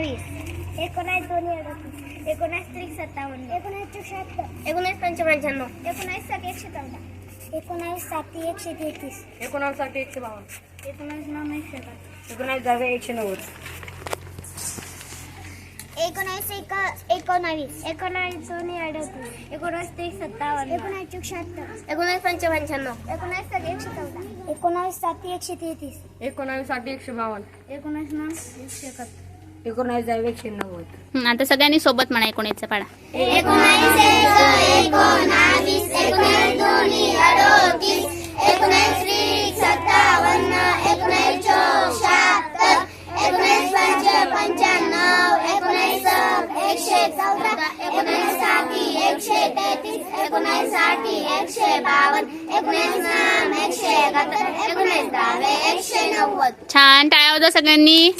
एकोणावीस. एकोणावीस दोन्ही अडतीस. एकोणावीस त्रिक सत्तावन्न एकोणावीस शहात्तर एकोणीस पंचपंच्याण्णव. एकोणावीस सात एकशे चौदा. एकोणावीस सात एकशे तेहतीस. एकोणावीससाठी एकशे बावन्न. एकोणावीस नऊ एकशे एकोणावीस दहावे एकशे नव्वद. एकोणावीस एक एकोणावीस. एकोणावीस दोन्ही अडतीस. एकोणावीस त्रिक सत्तावन्न एकोणावीस शहात्तर एकोणीस पंचपंच्याण्णव. एकोणावीस सात एकशे चौदा. एकोणावीस सात एकशे तेहतीस. एकोणावीससाठी एकशे बावन्न. एकोणावीस नऊ एकशे एकाहत्तर. एकशे नव्वद हं, आता सगळ्यांनी सोबत म्हणा एकोणीसचा पाडा छान टाळ्या वाजवा सगळ्यांनी